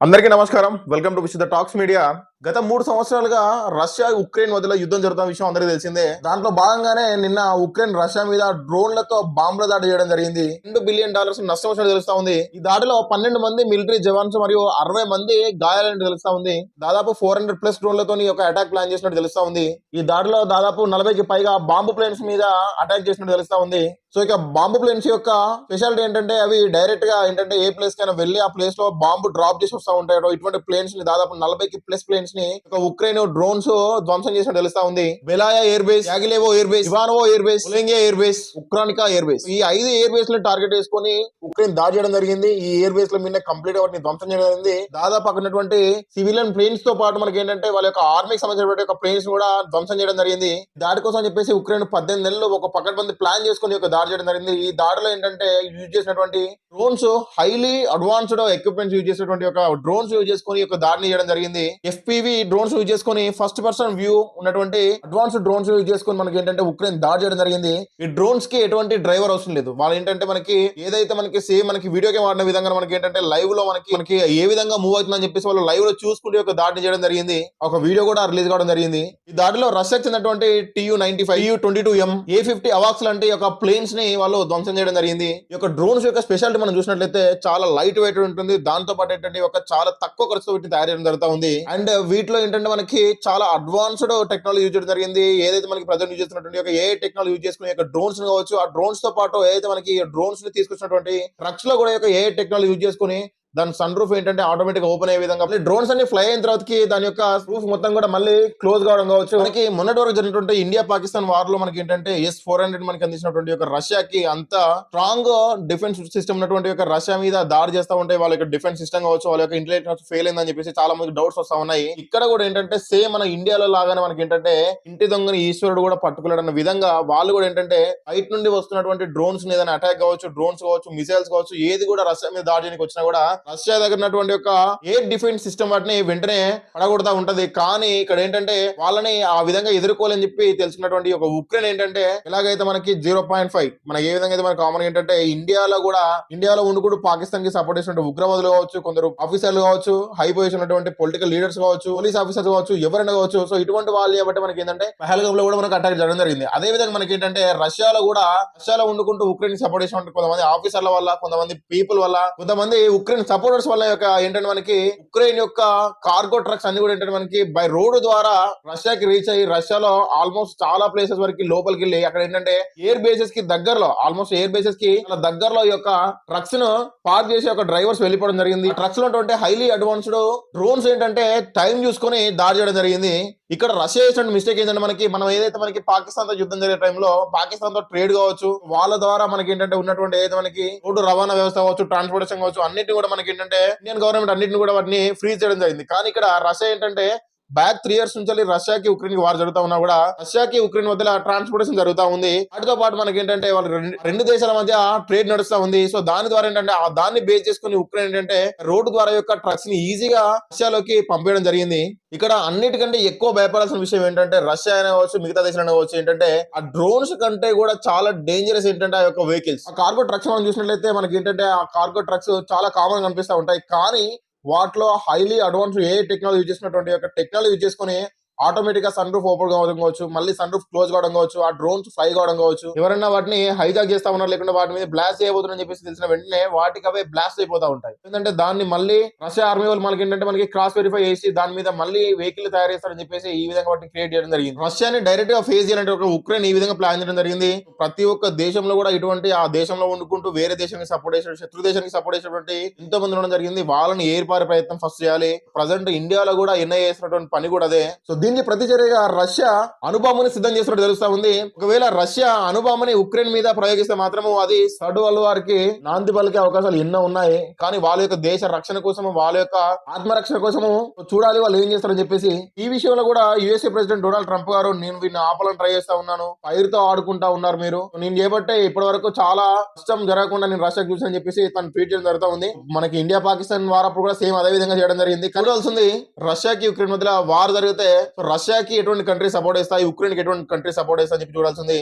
అందరికీ నమస్కారం. Welcome to Vishuddha talks media గత మూడు సంవత్సరాలుగా రష్యా ఉక్రెయిన్ మధ్యలో యుద్ధం జరుగుతున్న విషయం అందరికీ తెలిసిందే. దాంట్లో భాగంగానే నిన్న ఉక్రెయిన్ రష్యా మీద డ్రోన్లతో బాంబుల దాడి చేయడం జరిగింది. రెండు బిలియన్ డాలర్స్ నష్టం వచ్చినట్టు తెలుస్తా ఉంది. ఈ దాడిలో పన్నెండు మంది మిలిటరీ జవాన్స్ మరియు అరవై మంది గాయాలంటే తెలుస్తా ఉంది. దాదాపు ఫోర్ హండ్రెడ్ ప్లస్ డ్రోన్లతో ఒక అటాక్ ప్లాన్ చేసినట్టు తెలుస్తా ఉంది. ఈ దాడిలో దాదాపు నలభైకి పైగా బాంబు ప్లేన్స్ మీద అటాక్ చేసినట్టు తెలుస్తా ఉంది. సో ఇక బాంబు ప్లేన్స్ యొక్క స్పెషాలిటీ ఏంటంటే అవి డైరెక్ట్గా ఏంటంటే ఏ ప్లేస్ కైనా వెళ్ళి ఆ ప్లేస్లో బాంబు డ్రాప్ చేసి వస్తా ఉంటాయో ఇటువంటి ప్లేన్స్ని దాదాపు నలభైకి ప్లస్ ప్లేన్స్ ని ఒక ఉక్రెయిన్ డ్రోన్స్ ధ్వంసం చేసినట్టు తెలుస్తా ఉంది. Belaya air base యాగిలేవో air base Ivanovo air base Olenya air base Ukrainka air base ఈ ఐదు ఎయిర్ బేస్ని టార్గెట్ చేసుకొని ఉక్రెయిన్ దాడి చేయడం జరిగింది. ఈ ఎయిర్ బేస్లో మీద కంప్లీట్ వాటిని ధ్వంసం చేయడం జరిగింది. దాదాపు అక్కడ ఉన్నటువంటి సివిలియన్ ప్లేన్స్తో పాటు మనకి ఏంటంటే వాళ్ళ యొక్క ఆర్మీకి సంబంధించినటువంటి ఒక ప్లేన్స్ కూడా ధ్వంసం చేయడం జరిగింది. దాడి కోసం చెప్పేసి ఉక్రెయిన్ పద్దెనిమిది నెలలు ఒక పకడ్బందీ ప్లాన్ చేసుకొని ఒక దాడి చేయడం జరిగింది. ఈ దాడిలో ఏంటంటే యూజ్ చేసినటువంటి drones highly advanced equipments use చేసినటువంటి ఒక డ్రోన్స్ యూజ్ చేసుకొని ఒక దాడిని చేయడం జరిగింది. ఇవి డ్రోన్స్ యూజ్ చేసుకొని ఫస్ట్ పర్సన్ వ్యూ ఉన్నటువంటి అడ్వాన్స్డ్ డ్రోన్స్ యూజ్ చేసుకొని మనకి ఏంటంటే ఉక్రెయిన్ దాడి చేయడం జరిగింది. ఈ డ్రోన్స్కి ఎటువంటి డ్రైవర్ అవసరం లేదు. వాళ్ళు ఏంటంటే మనకి ఏదైతే మనకి సేమ్ మనకి వీడియో గేమ్ ఆడిన విధంగా మనకి ఏంటంటే లైవ్లో మనకి మనకి ఏ విధంగా మూవ్ అవుతుందని చెప్పేసి వాళ్ళు లైవ్లో చూసుకుంటే ఒక దాడిని చేయడం జరిగింది. ఒక వీడియో కూడా రిలీజ్ కావడం జరిగింది. ఈ దాడిలో రష్యాకి చెందినటువంటి TU ninety five TU twenty two M A fifty అవాక్స్ లాంటి ఒక ప్లేన్స్ని వాళ్ళు ధ్వంసం చేయడం జరిగింది. ఈ యొక్క డ్రోన్స్ యొక్క స్పెషాలిటీ మనం చూసినట్లయితే చాలా లైట్ వెయిట్ ఉంటుంది. దాంతో పాటు ఏంటంటే ఒక చాలా తక్కువ ఖర్చుతో వీటిని తయారు చేయడం జరుగుతూ ఉంది. అండ్ వీటిలో ఏంటంటే మనకి చాలా అడ్వాన్స్డ్ టెక్నాలజీ యూజ్ చేయడం జరిగింది. ఏదైతే మనకి ప్రజెంట్ యూజ్ చేస్తున్నటువంటి ఒక ఏ టెక్నాలజీ యూజ్ చేసుకునే యొక్క డ్రోన్స్ కావచ్చు ఆ డ్రోన్స్తో పాటు ఏదైతే మనకి డ్రోన్స్ని తీసుకొచ్చినటువంటి ట్రక్స్లో కూడా ఏ టెక్నాలజీ యూజ్ చేసుకుని దాని సన్ రూఫ్ ఏంటంటే ఆటోమేటిక్ ఓపెన్ అయ్యే విధంగా డ్రోన్స్ అన్ని ఫ్లై అయిన తర్వాతకి దాని యొక్క రూఫ్ మొత్తం కూడా మళ్ళీ క్లోజ్ కావడం కావచ్చు. మనకి మొన్నటి వరకు జరిగినటువంటి ఇండియా పాకిస్తాన్ వార్లో మనకి ఏంటంటే ఎస్ ఫోర్ హండ్రెడ్ మనకి అందించినటువంటి ఒక రష్యాకి అంత స్ట్రాంగ్ డిఫెన్స్ సిస్టమ్ ఉన్నటువంటి యొక్క రష్యా మీద దాడి చేస్తా ఉంటే వాళ్ళ యొక్క డిఫెన్స్ సిస్టమ్ కావచ్చు వాళ్ళ యొక్క ఇంటెలిజెన్స్ ఫెయిల్ అయిందని చెప్పేసి చాలా మంది డౌట్స్ వస్తా ఉన్నాయి. ఇక్కడ కూడా ఏంటంటే సేమ్ మన ఇండియాలో లాగానే మనకి ఏంటంటే ఇంటి దొంగని ఈశ్వరుడు కూడా పట్టుకున్నాడు అన్న విధంగా వాళ్ళు కూడా ఏంటంటే బయట నుండి వస్తున్నటువంటి డ్రోన్స్ ఏదైనా అటాక్ కావచ్చు డ్రోన్స్ కావచ్చు మిసైల్స్ కావచ్చు ఏది కూడా రష్యా మీద దాడి చేయడానికి వచ్చినా కూడా రష్యా దగ్గర ఉన్నటువంటి ఒక ఎయిర్ డిఫెన్స్ సిస్టమ్ వాటిని వెంటనే పడగొడతా ఉంటది. కానీ ఇక్కడ ఏంటంటే వాళ్ళని ఆ విధంగా ఎదుర్కోవాలని చెప్పి తెలుసుకున్నటువంటి ఒక ఉక్రెయిన్ ఏంటంటే ఎలాగైతే మనకి జీరో పాయింట్ ఫైవ్ మనకి ఏ విధంగా అయితే మన కామన్ ఏంటంటే ఇండియాలో కూడా ఇండియాలో ఉండుకుంటూ పాకిస్తాన్కి సపోర్ట్ చేసిన ఉగ్రవాదులు కావచ్చు కొందరు ఆఫీసర్లు కావచ్చు హై పొజిషన్ ఉన్నటువంటి పొలిటికల్ లీడర్స్ కావచ్చు పోలీస్ ఆఫీసర్స్ కావచ్చు ఎవరైనా కావచ్చు. సో ఇటువంటి వాళ్ళు కాబట్టి మనకి ఏంటంటే పహల్గామ్లో కూడా మనకు అటాక్ జరగడం జరిగింది. అదే విధంగా మనకి ఏంటంటే రష్యాలో కూడా రష్యాలో ఉండుకుంటూ ఉక్రెయిన్ సపోర్ట్ చేసిన కొంతమంది ఆఫీసర్ల వల్ల కొంతమంది పీపుల్ వల్ల కొంతమంది ఉక్రెయిన్ సపోర్టర్స్ వల్ల యొక్క ఏంటంటే మనకి ఉక్రెయిన్ యొక్క కార్గో ట్రక్స్ అన్ని కూడా ఏంటంటే మనకి బై రోడ్ ద్వారా రష్యాకి రీచ్ అయ్యి రష్యాలో ఆల్మోస్ట్ చాలా ప్లేసెస్ వరకు లోపలికి వెళ్ళి అక్కడ ఏంటంటే ఎయిర్ బేసెస్కి దగ్గరలో ఆల్మోస్ట్ ఎయిర్ బేసెస్కి దగ్గరలో ఈ యొక్క ట్రక్స్ను పార్క్ చేసి ఒక డ్రైవర్స్ వెళ్ళిపోవడం జరిగింది. ట్రక్స్లో హైలీ అడ్వాన్స్డ్ డ్రోన్స్ ఏంటంటే టైం చూసుకొని దాడి చేయడం జరిగింది. ఇక్కడ రష్యా చేసిన మిస్టేక్ ఏంటంటే మనకి మనం ఏదైతే మనకి పాకిస్తాన్తో యుద్ధం జరిగే టైంలో పాకిస్తాన్తో ట్రేడ్ కావచ్చు వాళ్ళ ద్వారా మనకి ఏంటంటే ఉన్నటువంటి ఏదైతే మనకి రోడ్డు రవాణా వ్యవస్థ కావచ్చు ట్రాన్స్పోర్టేషన్ కావచ్చు అన్నిటి కూడా మనకి ఏంటంటే ఇండియన్ గవర్నమెంట్ అన్నింటిని కూడా వాటిని ఫ్రీజ్ చేయడం జరిగింది. కానీ ఇక్కడ రష్యా ఏంటంటే బ్యాక్ త్రీ ఇయర్స్ నుంచి రష్యాకి ఉక్రెయిన్కి వార్ జరుగుతా ఉన్నా కూడా రష్యాకి ఉక్రెయిన్ మధ్య ట్రాన్స్పోర్టేషన్ జరుగుతా ఉంది. వాటితో పాటు మనకి ఏంటంటే వాళ్ళు రెండు- దేశాల మధ్య ట్రేడ్ నడుస్తా ఉంది. సో దాని ద్వారా ఏంటంటే ఆ దాన్ని బేస్ చేసుకుని ఉక్రెయిన్ ఏంటంటే రోడ్డు ద్వారా యొక్క ట్రక్స్ని ఈజీగా రష్యాలోకి పంపించడం జరిగింది. ఇక్కడ అన్నిటికంటే ఎక్కువ భయపడాల్సిన విషయం ఏంటంటే రష్యా అయినా కావచ్చు మిగతా దేశాలు కావచ్చు ఏంటంటే ఆ డ్రోన్స్ కంటే కూడా చాలా డేంజరస్ ఏంటంటే ఆ యొక్క వెహికల్స్ ఆ కార్గో ట్రక్స్ మనం చూసినట్లయితే మనకి ఏంటంటే ఆ కార్గో ట్రక్స్ చాలా కామన్ కనిపిస్తూ ఉంటాయి. కానీ వాటిలో హైలీ అడ్వాన్స్ ఏ టెక్నాలజీ యూజ్ చేసినటువంటి ఒక టెక్నాలజీ యూజ్ చేసుకుని ఆటోమేటిక్గా సన్ రూఫ్ ఓపెన్ కావడం కావచ్చు మళ్ళీ సన్ రూఫ్ క్లోజ్ కావడం కావచ్చు ఆ డ్రోన్స్ ఫ్లై కావడం కావచ్చు. ఎవరైనా వాటిని హైజాక్ చేస్తా ఉన్నారు లేకుండా వాటి మీద బ్లాస్ట్ చేయబోతున్నారని చెప్పేసి తెలిసిన వెంటనే వాటికి అవే బ్లాస్ట్ అయిపోతా ఉంటాయి. ఎందుకంటే దాన్ని మళ్ళీ రష్యా ఆర్మీ వాళ్ళు మనకి ఏంటంటే మనకి క్రాస్ వెరిఫై చేసి దాని మీద మళ్ళీ వెహికల్ తయారు చేస్తారని చెప్పేసి ఈ విధంగా వాటిని క్రియేట్ చేయడం జరిగింది. రష్యాని డైరెక్ట్గా ఫేస్ చేయాలంటే ఒక ఉక్రెయిన్ ఈ విధంగా ప్లాన్ చేయడం జరిగింది. ప్రతి ఒక్క దేశంలో కూడా ఇటువంటి ఆ దేశంలో వండుకుంటూ వేరే దేశానికి సపోర్ట్ చేసిన శత్రు దేశానికి సపోర్ట్ చేసినటువంటి ఎంతో మంది ఉండడం జరిగింది. వాళ్ళని ఏర్పాటు ప్రయత్నం ఫస్ట్ చేయాలి. ప్రజెంట్ ఇండియాలో కూడా ఎన్ఐ చేసినటువంటి పని కూడా అదే. సో దీన్ని ప్రతిచర్యగా రష్యా అనుబాంబుని సిద్ధం చేస్తున్నట్టు తెలుస్తా ఉంది. ఒకవేళ రష్యా అనుబాంబుని ఉక్రెయిన్ మీద ప్రయోగిస్తే మాత్రము అది సడు వారికి నాంది పలికే అవకాశాలు ఎన్నో ఉన్నాయి. కానీ వాళ్ళ యొక్క దేశ రక్షణ కోసము వాళ్ళ యొక్క ఆత్మరక్షణ కోసము చూడాలి వాళ్ళు ఏం చేస్తారని చెప్పేసి ఈ విషయంలో కూడా యుఎస్ఏ ప్రెసిడెంట్ డొనాల్డ్ ట్రంప్ గారు నేను వీడిని ఆపాలని ట్రై చేస్తా ఉన్నాను. ఫైర్తో ఆడుకుంటా ఉన్నారు మీరు. నేను చేపట్టే ఇప్పటి వరకు చాలా కష్టం జరగకుండా నేను రష్యా చూసాను చెప్పేసి తను ట్వీట్ చేయడం జరుగుతూ ఉంది. మనకి ఇండియా పాకిస్తాన్ వారప్పుడు కూడా సేమ్ అదే విధంగా చేయడం జరిగింది. కలవాల్సింది రష్యాకి ఉక్రెయిన్ మధ్య వార్ జరిగితే రష్యాకి ఎటువంటి కంట్రీ సపోర్ట్ చేస్తాయి యుక్రెయిన్కి ఎటువంటి కంట్రీ సపోర్ట్ ఇస్తా అని చెప్పి చూడాల్సింది